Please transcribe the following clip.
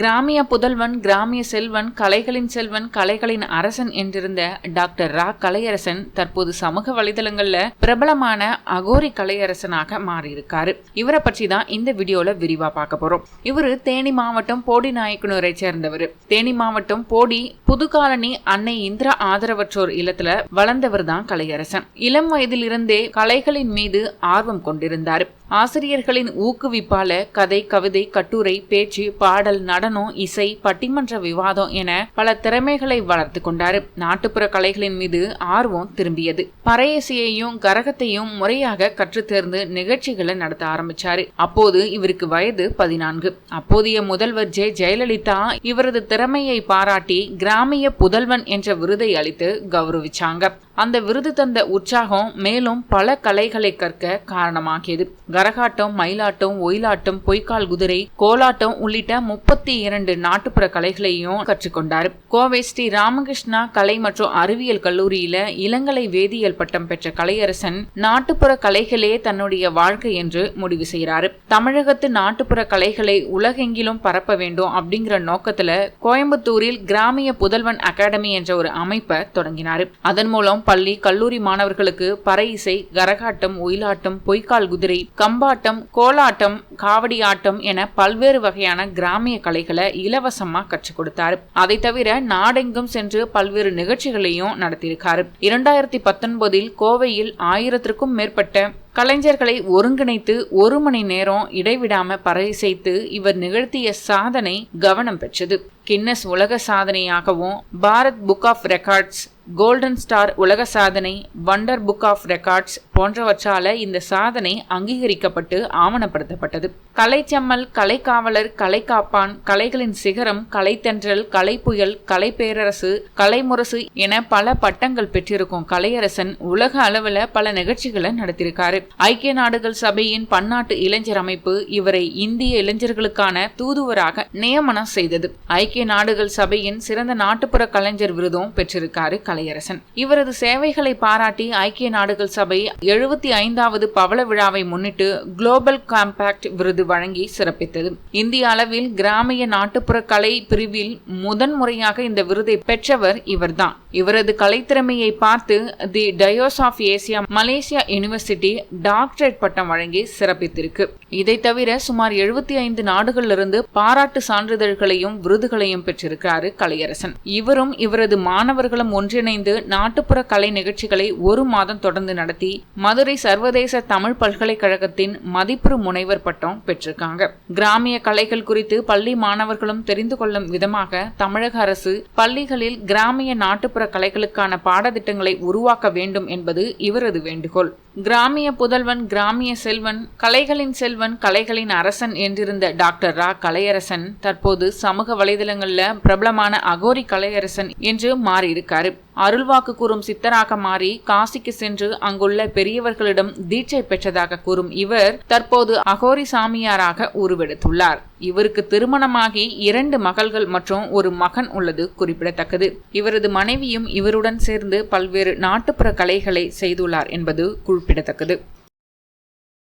கிராமிய புதல்வன் கிராமிய செல்வன் கலைகளின் செல்வன் கலைகளின் அரசன் என்றிருந்த டாக்டர் ரா. கலையரசன் தற்போது சமூக வலைதளங்கள்ல பிரபலமான அகோரி கலையரசனாக மாறியிருக்காரு. இவரை பற்றி தான் இந்த வீடியோல விரிவா பார்க்க போறோம். இவரு தேனி மாவட்டம் போடி நாயக்கனூரை சேர்ந்தவர். தேனி மாவட்டம் போடி புதுகாலனி அன்னை இந்திரா ஆதரவற்றோர் இல்லத்துல வளர்ந்தவர் தான் கலையரசன். இளம் வயதிலிருந்தே கலைகளின் மீது ஆர்வம் கொண்டிருந்தார். ஆசிரியர்களின் ஊக்குவிப்பால கதை கவிதை கட்டுரை பேச்சு பாடல் நடனம் இசை பட்டிமன்ற விவாதம் என பல திறமைகளை வளர்த்து கொண்டாரு. நாட்டுப்புற கலைகளின் மீது ஆர்வம் திரும்பியது. பறையசியையும் கரகத்தையும் முறையாக கற்றுத்தேர்ந்து நிகழ்ச்சிகளை நடத்த ஆரம்பிச்சாரு. அப்போது இவருக்கு வயது பதினான்கு. அப்போதைய முதல்வர் ஜெ. ஜெயலலிதா இவரது திறமையை பாராட்டி கிராமிய புதல்வன் என்ற விருதை அளித்து கௌரவிச்சாங்க. அந்த விருது தந்த உற்சாகம் மேலும் பல கலைகளை கற்க காரணமாகியது. கரகாட்டம் மயிலாட்டம் ஒயிலாட்டம் பொய்க்கால் குதிரை கோலாட்டம் உள்ளிட்ட முப்பத்தி இரண்டு நாட்டுப்புற கலைகளையும் கற்றுக்கொண்டார். கோவை ஸ்ரீ ராமகிருஷ்ணா கலை மற்றும் அறிவியல் கல்லூரியில இளங்கலை வேதியியல் பட்டம் பெற்ற கலையரசன் நாட்டுப்புற கலைகளே தன்னுடைய வாழ்க்கை என்று முடிவு செய்கிறார். தமிழகத்து நாட்டுப்புற கலைகளை உலகெங்கிலும் பரப்ப வேண்டும் அப்படிங்கிற நோக்கத்துல கோயம்புத்தூரில் கிராமிய புதல்வன் அகாடமி என்ற ஒரு அமைப்பை தொடங்கினார். அதன் மூலம் பள்ளி கல்லூரி மாணவர்களுக்கு பறை இசை கரகாட்டம் ஒயிலாட்டம் பொய்க்கால் குதிரை கம்பாட்டம் கோலாட்டம் காவடி ஆட்டம் என பல்வேறு வகையான கிராமிய கலைகளை இலவசமாக கற்றுக் கொடுத்தார். அதை தவிர நாடெங்கும் சென்று பல்வேறு நிகழ்ச்சிகளையும் நடத்தியிருக்கார். இரண்டாயிரத்தி பத்தொன்பதில் கோவையில் ஆயிரத்திற்கும் மேற்பட்ட கலைஞர்களை ஒருங்கிணைத்து ஒரு மணி நேரம் இடைவிடாம பறைசைத்து இவர் நிகழ்த்திய சாதனை கவனம் பெற்றது. கின்னஸ் உலக சாதனையாகவும் Bharat Book of Records Golden Star உலக சாதனை வண்டர் புக் ஆஃப் ரெக்கார்ட்ஸ் போன்றவற்றால இந்த சாதனை அங்கீகரிக்கப்பட்டு ஆவணப்படுத்தப்பட்டது. கலைச்சம்மல் கலைக்காவலர் கலைக்காப்பான் கலைகளின் சிகரம் கலைத்தென்றல் கலைப்புயல் கலை பேரரசு கலைமுரசு என பல பட்டங்கள் பெற்றிருக்கும் கலையரசன் உலக அளவில் பல நிகழ்ச்சிகளை நடத்தியிருக்காரு. ஐக்கிய நாடுகள் சபையின் பன்னாட்டு இளைஞர் அமைப்பு இவரை இந்திய இளைஞர்களுக்கான தூதுவராக நியமனம் செய்தது. ஐக்கிய நாடுகள் சபையின் சிறந்த நாட்டுப்புற கலைஞர் விருதும் பெற்றிருக்காரு கலையரசன். இவரது சேவைகளை பாராட்டி ஐக்கிய நாடுகள் சபை எழுபத்தி ஐந்தாவது பவள விழாவை முன்னிட்டு குளோபல் காம்பாக்ட் விருது வழங்கி சிறப்பித்தது. இந்திய அளவில் கிராமிய நாட்டுப்புற கலை பிரிவில் முதன் முறையாக இந்த விருதை பெற்றவர் இவர்தான். இவரது கலைத்திறமையை பார்த்து the டயோஸ் of Asia Malaysia University doctorate பட்டம் வழங்கி சிறப்பித்திருக்கு. இதை தவிர சுமார் எழுபத்தி ஐந்து நாடுகளிலிருந்து பாராட்டு சான்றிதழ்களையும் விருதுகளையும் பெற்றிருக்கிறார் கலையரசன். இவரும் இவரது மாணவர்களும் ஒன்றிணைந்து நாட்டுப்புற கலை நிகழ்ச்சிகளை ஒரு மாதம் தொடர்ந்து நடத்தி மதுரை சர்வதேச தமிழ் பல்கலைக்கழகத்தின் மதிப்பு முனைவர் பட்டம் பெற்றிருக்காங்க. கிராமிய கலைகள் குறித்து பள்ளி மாணவர்களும் தெரிந்து கொள்ளும் விதமாக தமிழக அரசு பள்ளிகளில் கிராமிய நாட்டுப்புற கலைகளுக்கான பாடத்திட்டங்களை உருவாக்க வேண்டும் என்பது இவரது வேண்டுகோள். கிராமிய புதல்வன் கிராமிய செல்வன் கலைகளின் செல்வன் கலைகளின் அரசன் என்றிருந்த டாக்டர் ரா. கலையரசன் தற்போது சமூக வலைதளங்களில் பிரபலமான அகோரி கலையரசன் என்று மாறியிருக்காரு. அருள்வாக்கு கூறும் சித்தராக மாறி காசிக்கு சென்று அங்குள்ள பெரியவர்களிடம் தீட்சை பெற்றதாக கூறும் இவர் தற்போது அகோரி சாமியாராக உருவெடுத்துள்ளார். இவருக்கு திருமணமாகி இரண்டு மகள்கள் மற்றும் ஒரு மகன் உள்ளது குறிப்பிடத்தக்கது. இவரது மனைவியும் இவருடன் சேர்ந்து பல்வேறு நாட்டுப்புற கலைகளை செய்துள்ளார் என்பது குறிப்பிடத்தக்கது.